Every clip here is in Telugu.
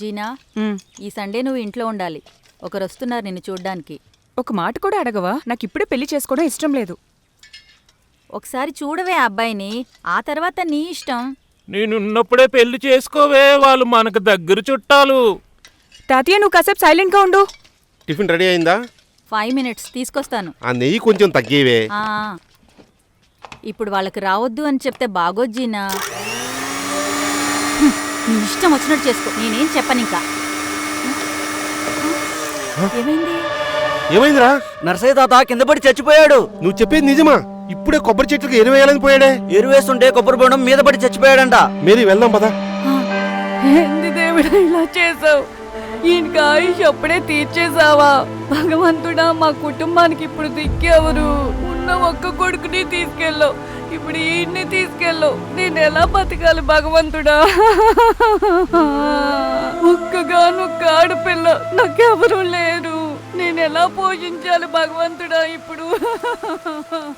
జీనా ఈ సండే నువ్వు ఇంట్లో ఉండాలి. ఒకరు వస్తున్నారు నిన్ను చూడ్డానికి. ఒక మాట కూడా అడగవా? నాకు ఇప్పుడే పెళ్ళి చేసుకోవడం ఇష్టం లేదు. ఒకసారి చూడవే ఆ అబ్బాయిని. ఆ తర్వాత నీ ఇష్టం. నేనున్నప్పుడే పెళ్ళి చేసుకోవే వాళ్ళు మనకు దగ్గర చుట్టాలు. తాతయ్య నువ్వు కాసేపు సైలెంట్గా ఉండు. టిఫిన్ రెడీ అయిందా? ఫైవ్ మినిట్స్ తీసుకొస్తాను. ఆ నెయ్యి కొంచెం తగ్గేవే. ఆ, ఇప్పుడు వాళ్ళకి రావద్దు అని చెప్తే బాగోదు జీనా. హ్మ్, నీ ఇష్టం వచ్చినట్టు చేసుకో. నేనేం చెప్పను ఇంకా. ఏమైంది? ఏమైందిరా? నర్సయ్య తాత కింద పడి చచ్చిపోయాడు. నువ్వు చెప్పేది నిజమా? ఇప్పుడే కొబ్బరి చెట్లకు ఎరువేయాలని పోయాడే. ఎరువేస్తుంటే కొబ్బరి బొండం మీద పడి చచ్చిపోయాడంట. మేరీ వెళ్దాం పదా. ఏంది దేవుడా ఇలా చేసావు ఈయనకి ఆయుష్ అప్పుడే తీర్చేసావా భగవంతుడా మా కుటుంబానికి ఇప్పుడు దిక్కెవరు ఉన్న ఒక్క కొడుకుని తీసుకెళ్ళవు. ఇప్పుడు ఈయన్ని తీసుకెళ్ళవు. నేను ఎలా బతకాలి భగవంతుడా? ఒక్కగానొక్క ఆడపిల్ల నాకెవరూ లేరు. నేను ఎలా పోషించాలి భగవంతుడా ఇప్పుడు?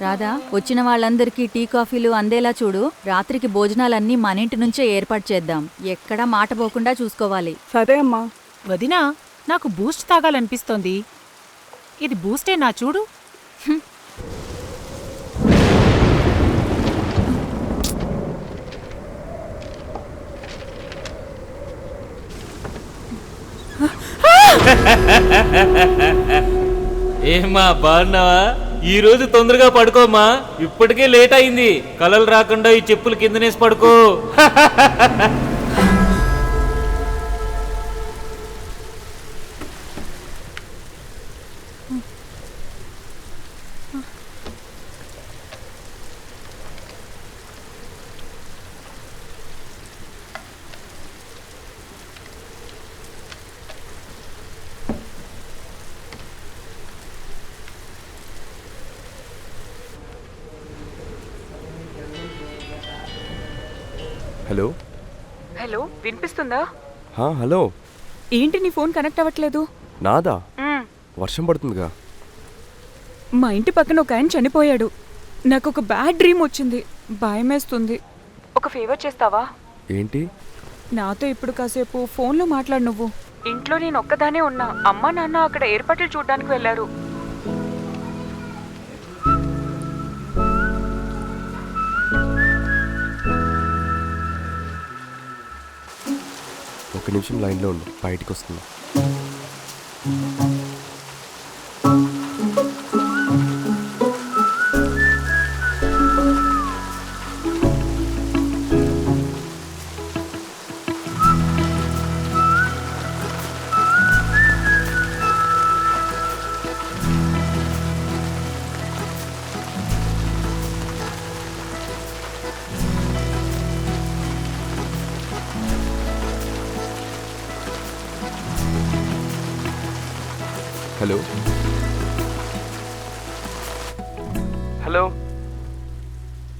రాధా వచ్చిన వాళ్ళందరికీ టీ కాఫీలు అందేలా చూడు. రాత్రికి భోజనాలన్నీ మన ఇంటి నుంచే ఏర్పాటు చేద్దాం. ఎక్కడా మాట పోకుండా చూసుకోవాలి. సరే అమ్మా. వదినా నాకు బూస్ట్ తాగాలనిపిస్తోంది. ఇది బూస్టే నా చూడు? ఏమా బాగున్నావా? ఈ రోజు తొందరగా పడుకోమ్మా. ఇప్పటికే లేట్ అయింది. కలలు రాకుండా ఈ చెప్పులు కిందనేసి పడుకో హలో హలో వినిపిస్తుందా? హా హలో. ఏంటి నీ ఫోన్ కనెక్ట్ అవ్వట్లేదు? నాదా? వర్షం పడుతుందిగా. మా ఇంటి పక్కన ఒక ఆయన చనిపోయాడు. నాకు ఒక బ్యాడ్ డ్రీమ్ వచ్చింది. భయమేస్తుంది. ఒక ఫేవర్ చేస్తావా? ఏంటి? నాతో ఇప్పుడు కాసేపు ఫోన్లో మాట్లాడు నువ్వు. ఇంట్లో నేను ఒక్కదానే ఉన్నా. అమ్మ నాన్న అక్కడ ఏర్పాట్లు చూడడానికి వెళ్ళారు. నిమిషం లైన్లో ఉండు. బయటకు వస్తున్నా.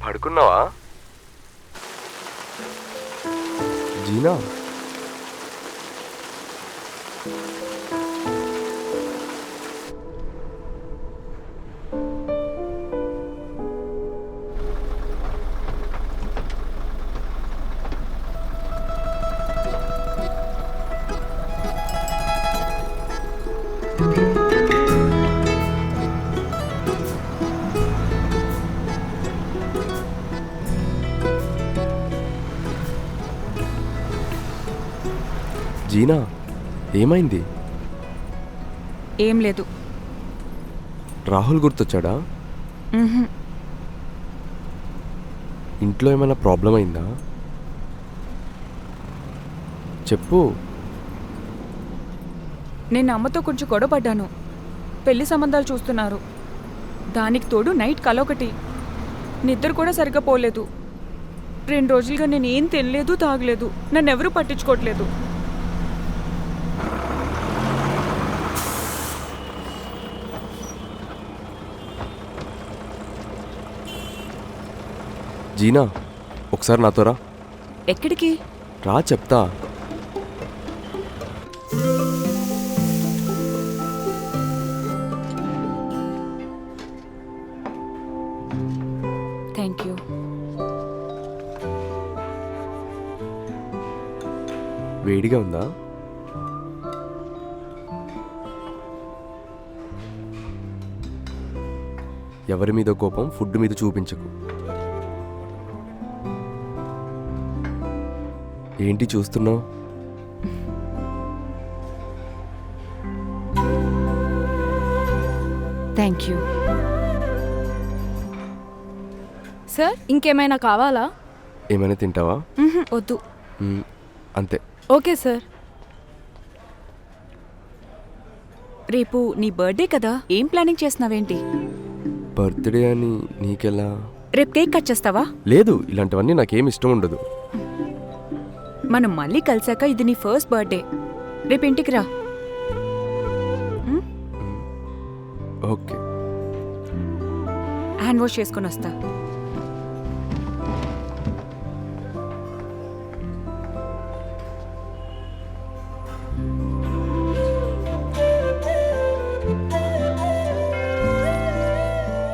పడుకున్నావా? జీనా? జీనా? ఏమైంది? ఏం లేదు. రాహుల్ గుర్తొచ్చాడా? మ్హూ. ఇంట్లో ఏమైనా ప్రాబ్లం అయిందా? చెప్పు. నేను అమ్మతో కొంచెం గొడవ పడ్డాను. పెళ్ళి సంబంధాలు చూస్తున్నారు. దానికి తోడు నైట్ కలొకటి నిద్ర కూడా సరిగ్గా పోలేదు. రెండు రోజులుగా నేను ఏం తినలేదు తాగలేదు. నన్ను ఎవరూ పట్టించుకోవట్లేదు. జీనా ఒకసారి నాతో రా. ఎక్కడికి? రా చెప్తా. థ్యాంక్ యూ వేడిగా ఉందా? ఎవరి మీద కోపం ఫుడ్ మీద చూపించకు. ఏంటి చూస్తున్నావు? థ్యాంక్ యూ సార్ ఇంకేమైనా కావాలా? ఏమైనా తింటావా? మ్హూ, వద్దు. మ్మ్, అంతే. ఓకే సార్ రేపు నీ బర్త్డే కదా? ఏం ప్లానింగ్ చేస్తున్నావేంటి? బర్త్డే అని నీకెలా? రేపు కేక్ కట్ చేస్తావా? లేదు ఇలాంటివన్నీ నాకేం ఇష్టం ఉండదు. మనం మళ్ళీ కలిసాక ఇది నీ ఫస్ట్ బర్త్డే. రేపు ఇంటికి రా. ఓకే. హ్యాండ్ వాష్ చేసుకొని వస్తా.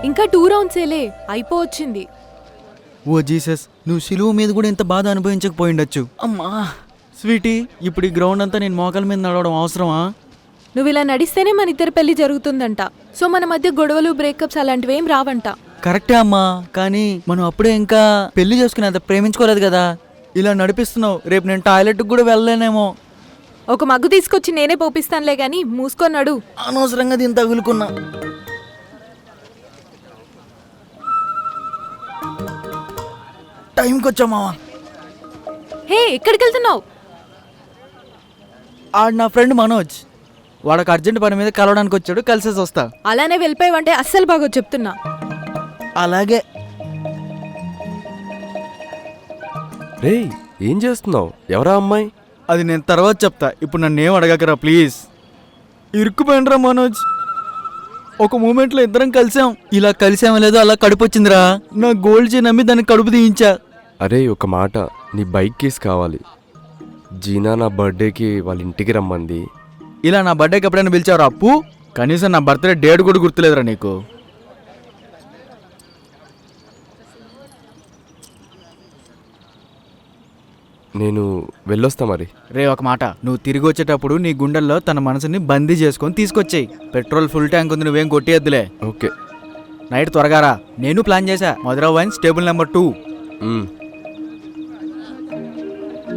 ఇంకా టూ రౌండ్సేలే అయిపోవచ్చింది. ఓ జీసస్ నువ్వు సిలువ మీద కూడా ఇంత బాధ అనుభవించకపోయిండొచ్చు. అమ్మా. స్వీటీ ఇప్పుడు ఈ గ్రౌండ్ అంతా నేను మోకాల మీద నడవడం అవసరమా? నువ్వు ఇలా నడిస్తేనే మన ఇద్దరి పెళ్ళి జరుగుతుందంట. సో మన మధ్య గొడవలు బ్రేకప్స్ అలాంటివి ఏం రావంట. కరెక్టే అమ్మా. కానీ మనం అప్పుడే ఇంకా పెళ్ళి చేసుకుని అంత ప్రేమించుకోలేదు కదా. ఇలా నడిపిస్తున్నావు. రేపు నేను టాయిలెట్కి కూడా వెళ్ళలేనేమో. ఒక మగ్గు తీసుకొచ్చి నేనే పోపిస్తానులే గాని మూసుకొన్నాడు అనవసరంగా దీన్ని తగులుకున్నా. టైంకి వచ్చామావా హే ఎక్కడికి వెళ్తున్నావు ఆడు నా ఫ్రెండ్ మనోజ్. వాడొక అర్జెంట్ పని మీద కలవడానికి వచ్చాడు కలిసేసి వస్తా. అలానే వెళ్ళిపోయావంటే అస్సలు బాగో చెప్తున్నా. అలాగే. రేయ్ ఏం చేస్తున్నావు? ఎవరా అమ్మాయి? అది నేను తర్వాత చెప్తా. ఇప్పుడు నన్ను ఏం అడగకరా ప్లీజ్. ఇరుక్కుపోయినరా మనోజ్. ఒక మూమెంట్లో ఇద్దరం కలిసాం. ఇలా కలిసామో లేదో అలా కడుపు వచ్చిందిరా. నా గోల్డ్ చైన్ నమ్మి దాన్ని కడుపు తీయించా. అరే ఒక మాట. నీ బైక్ కేస్ కావాలి. జీనా నా బర్త్డేకి వాళ్ళ ఇంటికి రమ్మంది. ఇలా నా బర్త్డేకి ఎప్పుడైనా పిలిచావురా? అప్పు కనీసం నా బర్త్డే డేట్ కూడా గుర్తులేదురా నీకు. నేను వెళ్ళొస్తా మరి. రే ఒక మాట. నువ్వు తిరిగి వచ్చేటప్పుడు నీ గుండెల్లో తన మనసుని బందీ చేసుకొని తీసుకొచ్చేయి. పెట్రోల్ ఫుల్ ట్యాంక్ ఉంది నువ్వేం కొట్టేయద్దులే. ఓకే. నైట్ త్వరగా రా. నేను ప్లాన్ చేశా. Madhura wines table number two.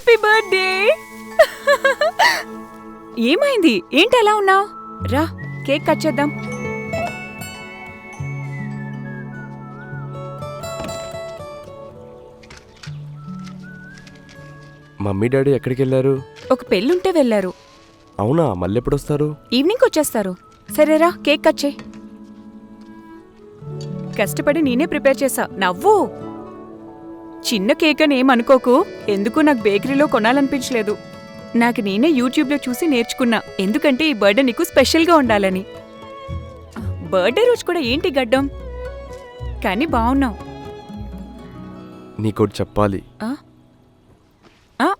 happy birthday ఏమైంది? ఏంటి అలా ఉన్నావు? రా కేక్ కట్ చేద్దాం. మమ్మీ డాడీ ఎక్కడికి వెళ్ళారు ఒక పెళ్ళుంటే వెళ్ళారు. అవునా? మళ్ళీ ఎప్పుడు వస్తారు ఈవినింగ్ వచ్చేస్తారు సరేరా కేక్ కట్ చేయి. కష్టపడి నేనే ప్రిపేర్ చేసా నవ్వు. చిన్న కేక్ అని ఏమనుకోకు. ఎందుకు నాకు బేకరీలో కొనాలనిపించలేదు. నాకు నేనే యూట్యూబ్లో చూసి నేర్చుకున్నా. ఎందుకంటే ఈ బర్త్డే నీకు స్పెషల్గా ఉండాలని. బర్త్డే రోజు కూడా ఏంటి గడ్డం? కానీ బాగున్నావు నీకోటి చెప్పాలి. ఆ? ఆ,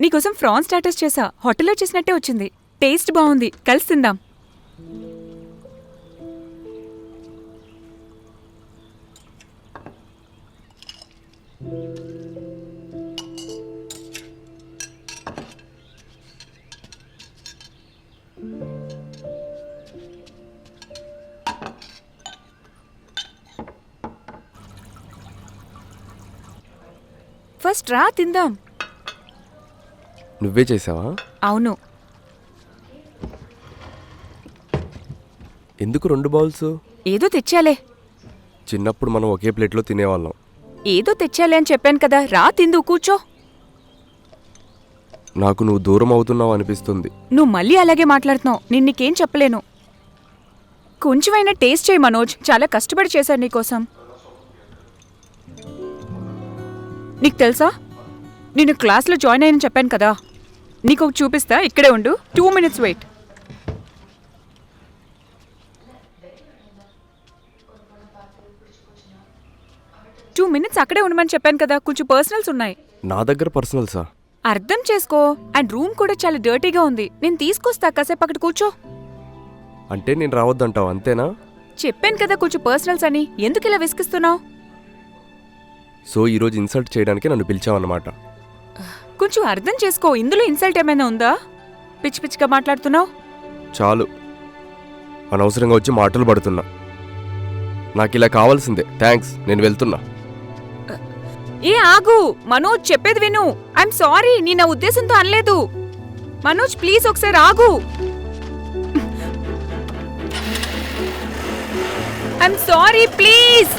నీకోసం ఫ్రాన్ స్టాటస్ చేసా. హోటల్లో చేసినట్టే వచ్చింది. టేస్ట్ బాగుంది కలిసి తిందాం. ఫస్ట్ రా తిందాం. నువ్వే చేసావా? అవును. ఎందుకు రెండు బౌల్స్? ఏదో తెచ్చాలే. చిన్నప్పుడు మనం ఒకే ప్లేట్లో తినేవాళ్ళం. ఏదో తెచ్చాలి అని చెప్పాను కదా రా తిందు కూర్చో. నాకు నువ్వు దూరం అవుతున్నావు అనిపిస్తుంది. నువ్వు మళ్ళీ అలాగే మాట్లాడుతున్నావు నేను నీకేం చెప్పలేను. కొంచెమైనా టేస్ట్ చేయి మనోజ్ చాలా కష్టపడి చేశాను నీకోసం. నీకు తెలుసా? నేను క్లాస్లో జాయిన్ అయ్యని చెప్పాను కదా. నీకు చూపిస్తా ఇక్కడే ఉండు. టూ మినిట్స్ వెయిట్ మినిట్స్ అక్కడే ఉండమని చెప్పాను కదా కొంచెం పర్సనల్స్ ఉన్నాయి. నా దగ్గర పర్సనల్సా అర్థం చేసుకో. అండ్ రూమ్ కూడా చాలా డర్టీగా ఉంది. నేను తీసుకొస్తా కాసేపు అక్కడ కూర్చో. అంటే నేను రావద్దంటావు అంతేనా? చెప్పాను కదా కొంచెం పర్సనల్స్ అని. ఎందుకు ఇలా విసిగిస్తున్నావు? సో ఈరోజు ఇన్సల్ట్ చేయడానికి నన్ను పిలిచావన్నమాట. కొంచెం అర్థం చేసుకో. ఇందులో ఇన్సల్ట్ ఏమైనా ఉందా? పిచ్చి పిచ్చిగా మాట్లాడుతున్నావు? చాలు. అనవసరంగా వచ్చి మాటలు పడుతున్నా. నాకు ఇలా కావాల్సిందే. థ్యాంక్స్ నేను వెళ్తున్నా. ఏ ఆగు. మనోజ్ చెప్పేది విను. ఐఎమ్ సారీ నీ నా ఉద్దేశంతో అనలేదు. మనోజ్ ప్లీజ్ ఒకసారి ఆగు. I'm sorry please